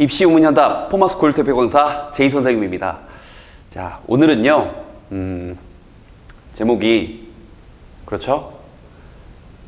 입시 우문 현답 포마스쿨 대표 강사 제이 선생님입니다. 자, 오늘은요, 음, 제목이, 그렇죠?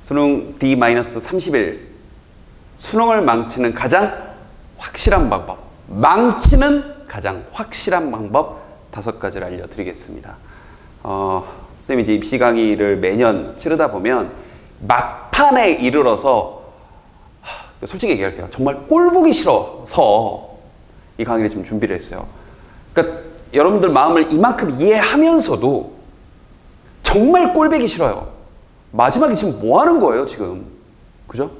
수능 D-30일. 수능을 망치는 가장 확실한 방법. 망치는 가장 확실한 방법 다섯 가지를 알려드리겠습니다. 어, 선생님이 이제 입시 강의를 매년 치르다 보면 막판에 이르러서 하, 솔직히 얘기할게요. 정말 꼴 보기 싫어서 이 강의를 지금 준비를 했어요. 그러니까 여러분들 마음을 이만큼 이해하면서도 정말 꼴보기 싫어요. 마지막에 지금 뭐 하는 거예요, 지금? 그죠?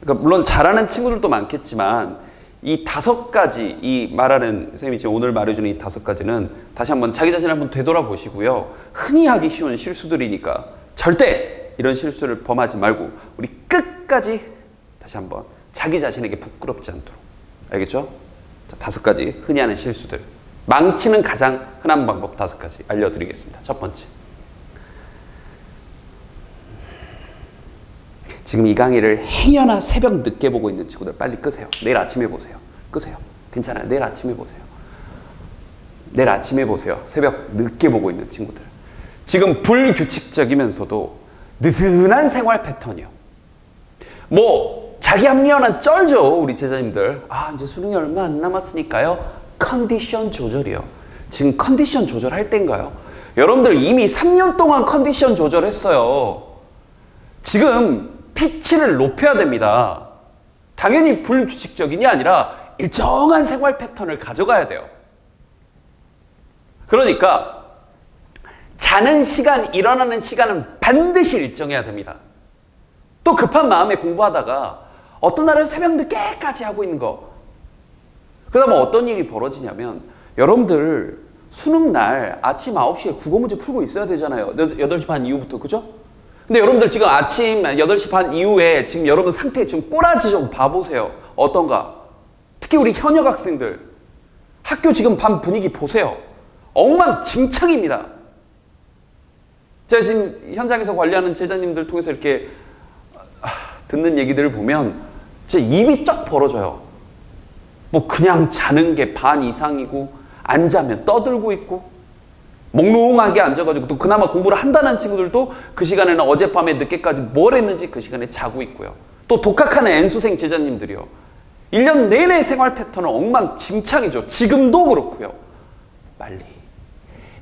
그러니까 물론 잘하는 친구들도 많겠지만 이 다섯 가지 이 말하는 선생님이 지금 오늘 말해주는 이 다섯 가지는 다시 한번 자기 자신을 한번 되돌아보시고요. 흔히 하기 쉬운 실수들이니까 절대 이런 실수를 범하지 말고 우리 끝까지 다시 한번 자기 자신에게 부끄럽지 않도록 알겠죠? 자, 다섯 가지 흔히 하는 실수들 망치는 가장 흔한 방법 다섯 가지 알려드리겠습니다. 첫 번째 지금 이 강의를 행여나 새벽 늦게 보고 있는 친구들 빨리 끄세요. 내일 아침에 보세요. 끄세요. 괜찮아요. 내일 아침에 보세요. 내일 아침에 보세요. 새벽 늦게 보고 있는 친구들. 지금 불규칙적이면서도 느슨한 생활 패턴이요. 뭐 자기 합리화는 쩔죠. 우리 제자님들. 아 이제 수능이 얼마 안 남았으니까요. 컨디션 조절이요. 지금 컨디션 조절할 때인가요? 여러분들 이미 3년 동안 컨디션 조절했어요. 지금 피치를 높여야 됩니다. 당연히 불규칙적인이 아니라 일정한 생활 패턴을 가져가야 돼요. 그러니까 자는 시간, 일어나는 시간은 반드시 일정해야 됩니다. 또 급한 마음에 공부하다가 어떤 날은 새벽 늦게까지 하고 있는 거. 그다음에 어떤 일이 벌어지냐면 여러분들 수능 날 아침 9시에 국어 문제 풀고 있어야 되잖아요. 8시 반 이후부터. 그죠? 근데 여러분들 지금 아침 8시 반 이후에 지금 여러분 상태 지금 꼬라지 좀 봐보세요. 어떤가? 특히 우리 현역 학생들. 학교 지금 반 분위기 보세요. 엉망진창입니다. 제가 지금 현장에서 관리하는 제자님들 통해서 이렇게 듣는 얘기들을 보면 제 입이 쩍 벌어져요. 뭐 그냥 자는 게 반 이상이고 안 자면 떠들고 있고 몽롱하게 앉아가지고 또 그나마 공부를 한다는 친구들도 그 시간에는 어젯밤에 늦게까지 뭘 했는지 그 시간에 자고 있고요. 또 독학하는 N수생 제자님들이요. 1년 내내 생활 패턴은 엉망진창이죠. 지금도 그렇고요. 빨리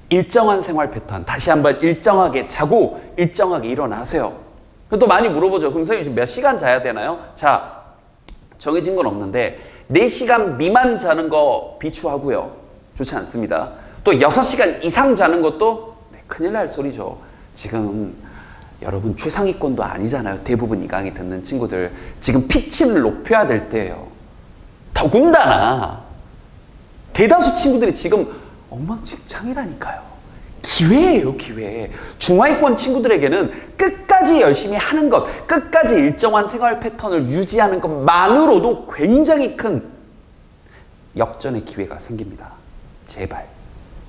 일정한 생활 패턴 다시 한번 일정하게 자고 일정하게 일어나세요. 또 많이 물어보죠. 그럼 선생님 몇 시간 자야 되나요? 자, 정해진 건 없는데 4시간 미만 자는 거 비추하고요. 좋지 않습니다. 또 6시간 이상 자는 것도 네, 큰일 날 소리죠. 지금 여러분 최상위권도 아니잖아요. 대부분 이 강의 듣는 친구들. 지금 피치를 높여야 될 때예요. 더군다나 대다수 친구들이 지금 엉망진창이라니까요. 기회예요, 기회. 중하위권 친구들에게는 끝까지 열심히 하는 것, 끝까지 일정한 생활 패턴을 유지하는 것만으로도 굉장히 큰 역전의 기회가 생깁니다. 제발.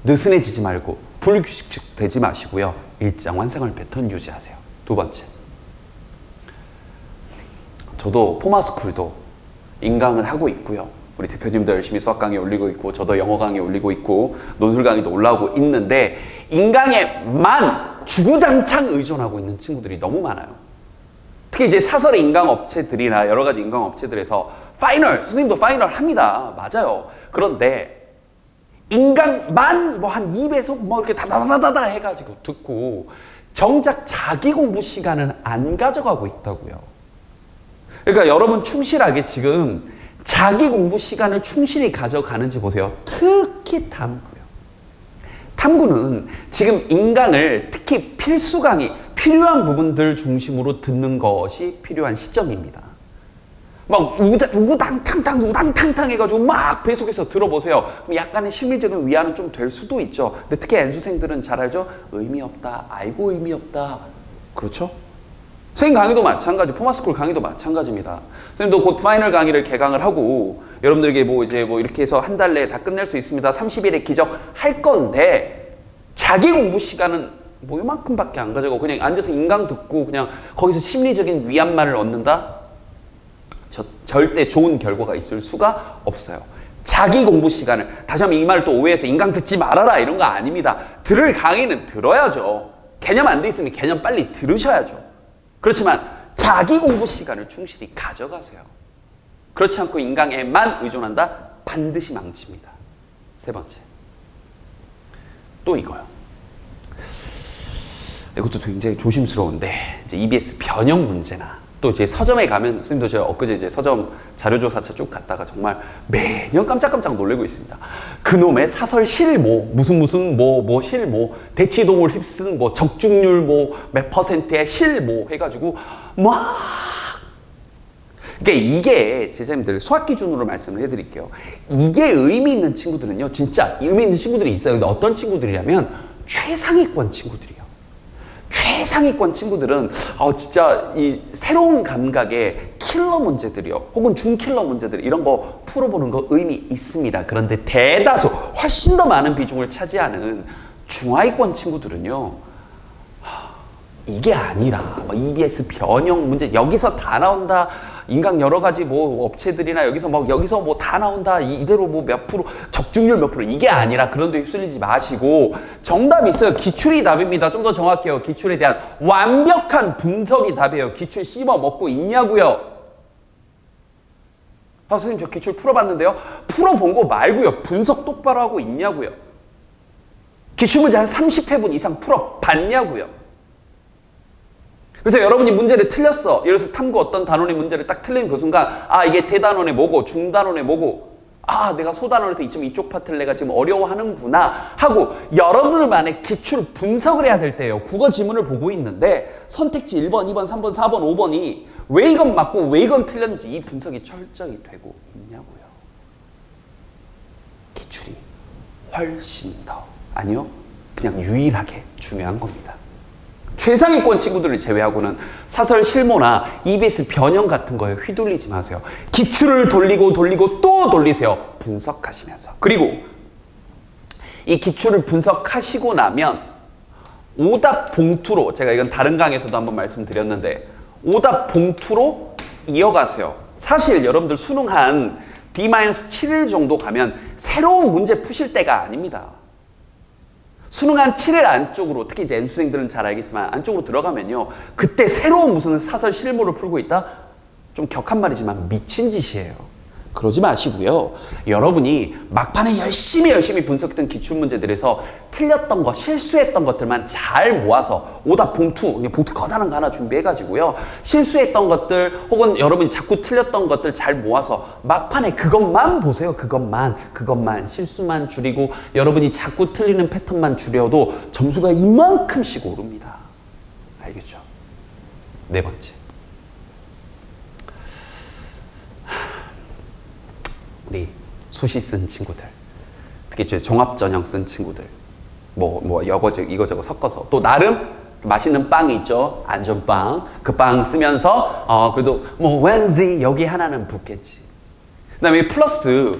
느슨해지지 말고 불규칙 되지 마시고요. 일정한 생활 패턴 유지하세요. 두 번째. 저도 포마스쿨도 인강을 하고 있고요. 우리 대표님도 열심히 수학 강의 올리고 있고 저도 영어 강의 올리고 있고 논술 강의도 올라오고 있는데 인강에만 주구장창 의존하고 있는 친구들이 너무 많아요. 특히 이제 사설의 인강 업체들이나 여러 가지 인강 업체들에서 파이널 선생님도 파이널 합니다. 맞아요. 그런데 인강만 뭐 한 2배속 뭐 이렇게 다다다다다 해가지고 듣고 정작 자기 공부 시간은 안 가져가고 있다고요. 그러니까 여러분 충실하게 지금 자기 공부 시간을 충실히 가져가는지 보세요. 특히 탐구요. 탐구는 지금 인강을 특히 필수 강의, 필요한 부분들 중심으로 듣는 것이 필요한 시점입니다. 막 우구당탕탕 우당탕탕 해가지고 막 배속해서 들어보세요. 약간의 심리적인 위안은 좀 될 수도 있죠. 근데 특히 N수생들은 잘 알죠? 의미 없다. 아이고 의미 없다. 그렇죠? 선생님 강의도 마찬가지, 포마스쿨 강의도 마찬가지입니다. 선생님도 곧 파이널 강의를 개강을 하고 여러분들에게 뭐 이제 뭐 이렇게 해서 한 달 내에 다 끝낼 수 있습니다. 30일의 기적 할 건데 자기 공부 시간은 뭐 이만큼밖에 안 가져가고 그냥 앉아서 인강 듣고 그냥 거기서 심리적인 위안만을 얻는다? 저, 절대 좋은 결과가 있을 수가 없어요. 자기 공부 시간을 다시 한번 이 말을 또 오해해서 인강 듣지 말아라 이런 거 아닙니다. 들을 강의는 들어야죠. 개념 안 돼 있으면 개념 빨리 들으셔야죠. 그렇지만 자기 공부 시간을 충실히 가져가세요. 그렇지 않고 인강에만 의존한다? 반드시 망칩니다. 세 번째. 또 이거요. 이것도 굉장히 조심스러운데 이제 EBS 변형 문제나 또 이제 서점에 가면 선생님도 제가 엊그제 이제 서점 자료조사차 쭉 갔다가 정말 매년 깜짝깜짝 놀래고 있습니다. 그놈의 사설 실모 무슨 무슨 뭐 뭐 실모 대치동을 휩쓴 뭐 적중률 뭐 몇 퍼센트의 실모 해가지고 막 그러니까 이게 제자님들 수학 기준으로 말씀을 해드릴게요. 이게 의미 있는 친구들은요, 진짜 의미 있는 친구들이 있어요. 근데 어떤 친구들이냐면 최상위권 친구들이요. 최상위권 친구들은 어 진짜 이 새로운 감각의 킬러 문제들이요, 혹은 중킬러 문제들 이런 거 풀어보는 거 의미 있습니다. 그런데 대다수 훨씬 더 많은 비중을 차지하는 중하위권 친구들은요. 이게 아니라 뭐 EBS 변형 문제 여기서 다 나온다. 인강 여러 가지 뭐 업체들이나 여기서 뭐 여기서 뭐 다 나온다. 이- 이대로 뭐 몇 프로 적중률 몇 프로 이게 아니라 그런 데 휩쓸리지 마시고 정답이 있어요. 기출이 답입니다. 좀 더 정확해요. 기출에 대한 완벽한 분석이 답이에요. 기출 씹어 먹고 있냐고요. 아, 선생님 저 기출 풀어봤는데요. 풀어본 거 말고요. 분석 똑바로 하고 있냐고요. 기출 문제 한 30회분 이상 풀어봤냐고요. 그래서 여러분이 문제를 틀렸어. 예를 들어서 탐구 어떤 단원의 문제를 딱 틀린 그 순간, 아, 이게 대단원의 뭐고, 중단원의 뭐고, 아, 내가 소단원에서 이쯤 이쪽 파트를 내가 지금 어려워하는구나 하고 여러분들만의 기출 분석을 해야 될 때예요. 국어 지문을 보고 있는데 선택지 1번, 2번, 3번, 4번, 5번이 왜 이건 맞고 왜 이건 틀렸는지 이 분석이 철저히 되고 있냐고요. 기출이 훨씬 더, 아니요, 그냥 유일하게 중요한 겁니다. 최상위권 친구들을 제외하고는 사설 실모나 EBS 변형 같은 거에 휘둘리지 마세요. 기출을 돌리고 돌리고 또 돌리세요. 분석하시면서. 그리고 이 기출을 분석하시고 나면 오답 봉투로 제가 이건 다른 강에서도 한번 말씀드렸는데 오답 봉투로 이어가세요. 사실 여러분들 수능 한 D-7일 정도 가면 새로운 문제 푸실 때가 아닙니다. 수능 한 7일 안쪽으로 특히 이제 N수생들은 잘 알겠지만 안쪽으로 들어가면요. 그때 새로운 무슨 사설 실무를 풀고 있다? 좀 격한 말이지만 미친 짓이에요. 그러지 마시고요. 여러분이 막판에 열심히 열심히 분석했던 기출문제들에서 틀렸던 거, 실수했던 것들만 잘 모아서 오답 봉투, 봉투 커다란 거 하나 준비해가지고요. 실수했던 것들 혹은 여러분이 자꾸 틀렸던 것들 잘 모아서 막판에 그것만 보세요. 그것만, 그것만 실수만 줄이고 여러분이 자꾸 틀리는 패턴만 줄여도 점수가 이만큼씩 오릅니다. 알겠죠? 네 번째. 우리 수시 쓴 친구들, 특히 이제 종합 전형 쓴 친구들, 뭐 뭐 여거저 이거저거 섞어서 또 나름 맛있는 빵이 있죠 안전빵 그 빵 쓰면서 어 그래도 뭐 왠지 여기 하나는 붙겠지. 그다음에 플러스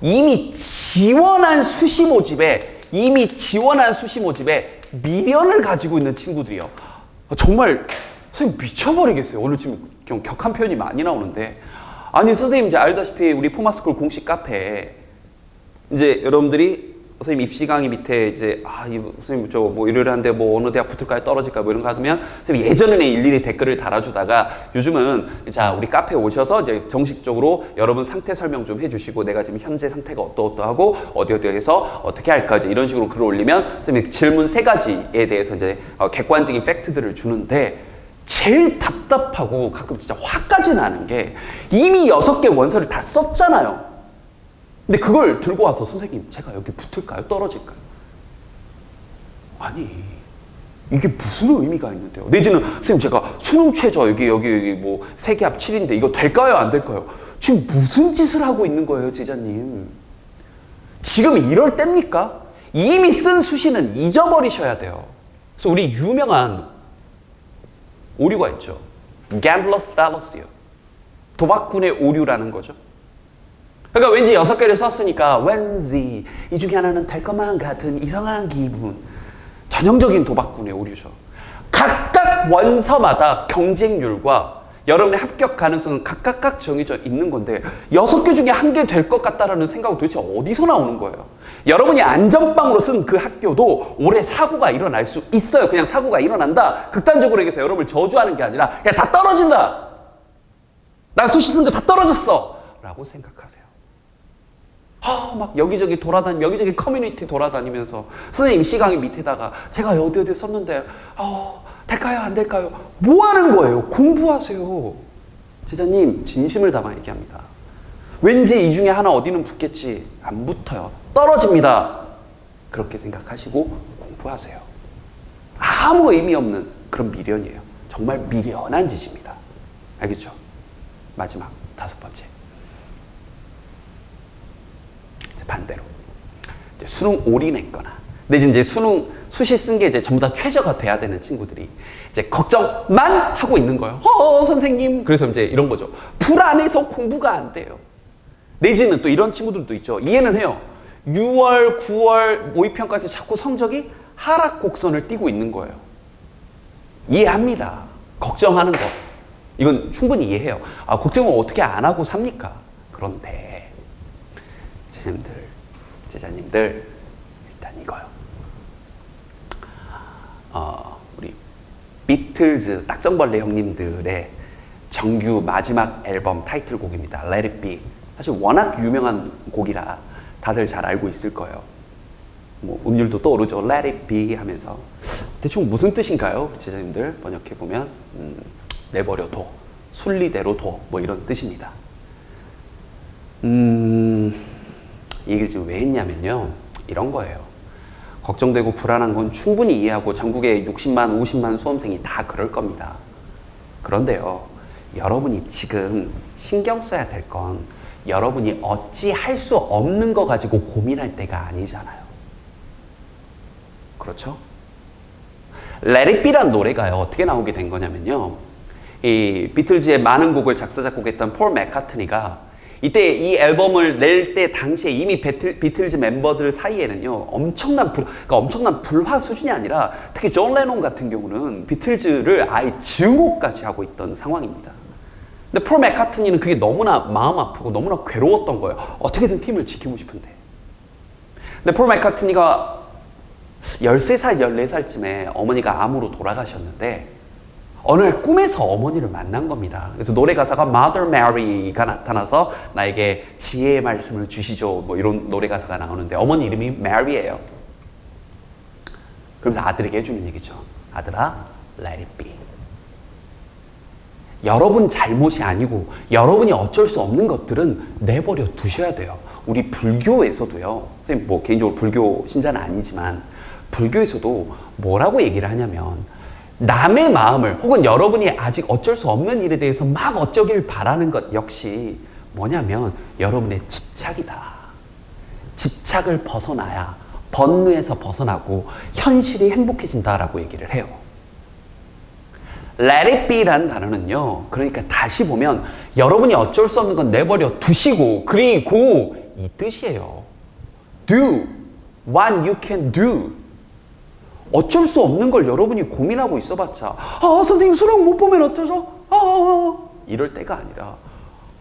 이미 지원한 수시 모집에 이미 지원한 수시 모집에 미련을 가지고 있는 친구들이요. 어, 정말 선생님 미쳐버리겠어요. 오늘 지금 좀 격한 표현이 많이 나오는데 아니 선생님 이제 알다시피 우리 포마스쿨 공식 카페에 이제 여러분들이 선생님 입시 강의 밑에 이제 아, 이 선생님 저뭐 이러이러한데 뭐 어느 대학 붙을까요? 떨어질까요? 뭐 이런 거 하면 선생님 예전에는 일일이 댓글을 달아주다가 요즘은 자 우리 카페 오셔서 이제 정식적으로 여러분 상태 설명 좀 해주시고 내가 지금 현재 상태가 어떠어떠하고 어디 어디에서 어떻게 할까 이제 이런 식으로 글을 올리면 선생님 질문 세 가지에 대해서 이제 어, 객관적인 팩트들을 주는데 제일 답답하고 가끔 진짜 화까지 나는 게 이미 여섯 개 원서를 다 썼잖아요. 근데 그걸 들고 와서 선생님 제가 여기 붙을까요? 떨어질까요? 아니 이게 무슨 의미가 있는데요? 내지는 선생님 제가 수능 최저 여기 여기 여기 뭐 세계 합 7인데 이거 될까요? 안 될까요? 지금 무슨 짓을 하고 있는 거예요, 제자님? 지금 이럴 때입니까? 이미 쓴 수시는 잊어버리셔야 돼요. 그래서 우리 유명한 오류가 있죠. gambler's fallacy요. 도박꾼의 오류라는 거죠. 그러니까 왠지 여섯 개를 썼으니까 왠지 이 중에 하나는 될 것만 같은 이상한 기분. 전형적인 도박꾼의 오류죠. 각각 원서마다 경쟁률과 여러분의 합격 가능성은 각각각 정해져 있는 건데 여섯 개 중에 한 개 될 것 같다라는 생각은 도대체 어디서 나오는 거예요? 여러분이 안전빵으로 쓴 그 학교도 올해 사고가 일어날 수 있어요. 그냥 사고가 일어난다. 극단적으로 얘기해서 여러분을 저주하는 게 아니라 그냥 다 떨어진다. 나 수시 쓴거 다 떨어졌어. 라고 생각하세요. 아, 막 여기저기 돌아다니, 여기저기 커뮤니티 돌아다니면서 선생님 시강의 밑에다가 제가 어디 어디 썼는데, 어, 될까요? 안 될까요? 뭐 하는 거예요? 공부하세요. 제자님, 진심을 담아 얘기합니다. 왠지 이 중에 하나 어디는 붙겠지. 안 붙어요. 떨어집니다. 그렇게 생각하시고 공부하세요. 아무 의미 없는 그런 미련이에요. 정말 미련한 짓입니다. 알겠죠? 마지막 다섯 번째. 이제 반대로 이제 수능 올인했거나 근데 이제 수능 수시 쓴 게 이제 전부 다 최저가 돼야 되는 친구들이 이제 걱정만 하고 있는 거예요. 어 선생님 그래서 이제 이런 거죠. 불안해서 공부가 안 돼요. 내지는 또 이런 친구들도 있죠. 이해는 해요. 6월, 9월 모의평가에서 자꾸 성적이 하락 곡선을 띄고 있는 거예요. 이해합니다. 걱정하는 거. 이건 충분히 이해해요. 아, 걱정을 어떻게 안 하고 삽니까? 그런데, 제자님들, 제자님들, 일단 이거요. 어, 우리 비틀즈 딱정벌레 형님들의 정규 마지막 앨범 타이틀곡입니다. Let It Be. 사실 워낙 유명한 곡이라 다들 잘 알고 있을 거예요. 뭐 음률도 떠오르죠. Let It Be 하면서 대충 무슨 뜻인가요, 제자님들 번역해 보면 음, 내버려 둬, 순리대로 둬, 뭐 이런 뜻입니다. 음, 이 얘기를 지금 왜 했냐면요, 이런 거예요. 걱정되고 불안한 건 충분히 이해하고 전국에 60만, 50만 수험생이 다 그럴 겁니다. 그런데요, 여러분이 지금 신경 써야 될 건 여러분이 어찌 할 수 없는 거 가지고 고민할 때가 아니잖아요. 그렇죠? Let It Be란 노래가요, 어떻게 나오게 된 거냐면요. 이 비틀즈의 많은 곡을 작사, 작곡했던 폴 맥카트니가 이때 이 앨범을 낼 때 당시에 이미 비틀, 비틀즈 멤버들 사이에는요 엄청난 불, 그러니까 엄청난 불화 수준이 아니라 특히 존 레논 같은 경우는 비틀즈를 아예 증오까지 하고 있던 상황입니다. 근데 폴 맥카트니는 그게 너무나 마음 아프고 너무나 괴로웠던 거예요. 어떻게든 팀을 지키고 싶은데. 근데 폴 맥카트니가 13살, 14살쯤에 어머니가 암으로 돌아가셨는데 어느 날 꿈에서 어머니를 만난 겁니다. 그래서 노래 가사가 Mother Mary가 나타나서 나에게 지혜의 말씀을 주시죠. 뭐 이런 노래 가사가 나오는데 어머니 이름이 Mary예요. 그러면서 아들에게 해주는 얘기죠. 아들아, let it be. 여러분 잘못이 아니고 여러분이 어쩔 수 없는 것들은 내버려 두셔야 돼요. 우리 불교에서도요. 선생님 뭐 개인적으로 불교 신자는 아니지만 불교에서도 뭐라고 얘기를 하냐면 남의 마음을 혹은 여러분이 아직 어쩔 수 없는 일에 대해서 막 어쩌길 바라는 것 역시 뭐냐면 여러분의 집착이다. 집착을 벗어나야 번뇌에서 벗어나고 현실이 행복해진다라고 얘기를 해요. Let it be라는 단어는요. 그러니까 다시 보면 여러분이 어쩔 수 없는 건 내버려 두시고 그리고 이 뜻이에요. Do what you can do. 어쩔 수 없는 걸 여러분이 고민하고 있어봤자 아 선생님 수능 못 보면 어쩌죠? 아 이럴 때가 아니라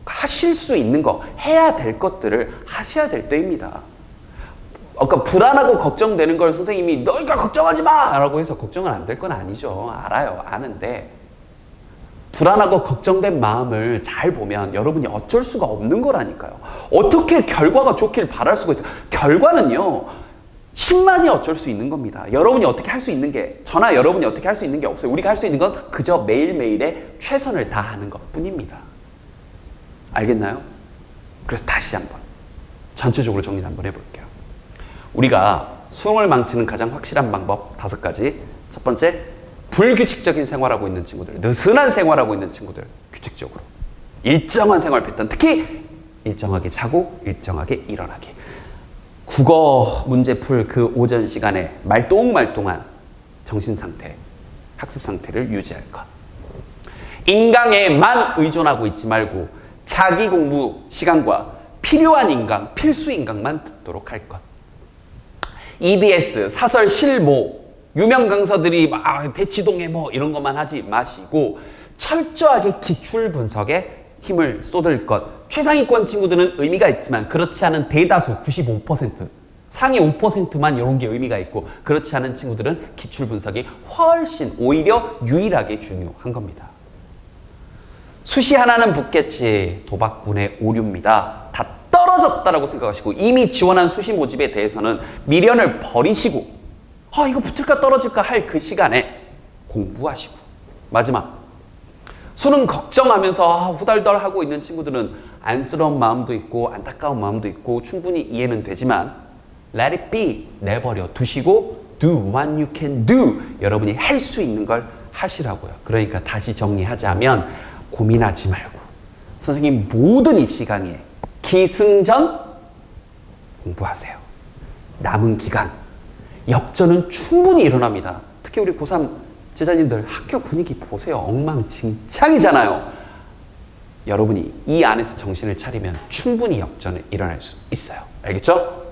하실 수 있는 거 해야 될 것들을 하셔야 될 때입니다. 아까 불안하고 걱정되는 걸 선생님이 너희가 걱정하지 마라고 해서 걱정은 안 될 건 아니죠. 알아요. 아는데 불안하고 걱정된 마음을 잘 보면 여러분이 어쩔 수가 없는 거라니까요. 어떻게 결과가 좋길 바랄 수가 있어요. 결과는요. 10만이 어쩔 수 있는 겁니다. 여러분이 어떻게 할 수 있는 게, 저나 여러분이 어떻게 할 수 있는 게 없어요. 우리가 할 수 있는 건 그저 매일매일의 최선을 다하는 것 뿐입니다. 알겠나요? 그래서 다시 한번, 전체적으로 정리를 한번 해볼게요. 우리가 수능을 망치는 가장 확실한 방법 다섯 가지. 첫 번째, 불규칙적인 생활하고 있는 친구들, 느슨한 생활하고 있는 친구들, 규칙적으로. 일정한 생활 패턴, 특히 일정하게 자고 일정하게 일어나기. 국어 문제 풀 그 오전 시간에 말똥말똥한 정신 상태, 학습 상태를 유지할 것. 인강에만 의존하고 있지 말고 자기 공부 시간과 필요한 인강, 필수 인강만 듣도록 할 것. EBS, 사설 실모, 유명 강사들이 막 대치동에 뭐 이런 것만 하지 마시고 철저하게 기출 분석에 힘을 쏟을 것. 최상위권 친구들은 의미가 있지만 그렇지 않은 대다수 95% 상위 5%만 이런 게 의미가 있고 그렇지 않은 친구들은 기출 분석이 훨씬 오히려 유일하게 중요한 겁니다. 수시 하나는 붙겠지 도박군의 오류입니다. 다 떨어졌다라고 생각하시고 이미 지원한 수시 모집에 대해서는 미련을 버리시고 아 이거 붙을까 떨어질까 할 그 시간에 공부하시고 마지막 수능 걱정하면서 아, 후달달 하고 있는 친구들은 안쓰러운 마음도 있고 안타까운 마음도 있고 충분히 이해는 되지만 let it be 내버려 두시고 do what you can do 여러분이 할 수 있는 걸 하시라고요. 그러니까 다시 정리하자면 고민하지 말고 선생님 모든 입시 강의에 기승전 공부하세요. 남은 기간 역전은 충분히 일어납니다. 특히 우리 고3 제자님들 학교 분위기 보세요. 엉망진창이잖아요. 여러분이 이 안에서 정신을 차리면 충분히 역전을 일어날 수 있어요. 알겠죠?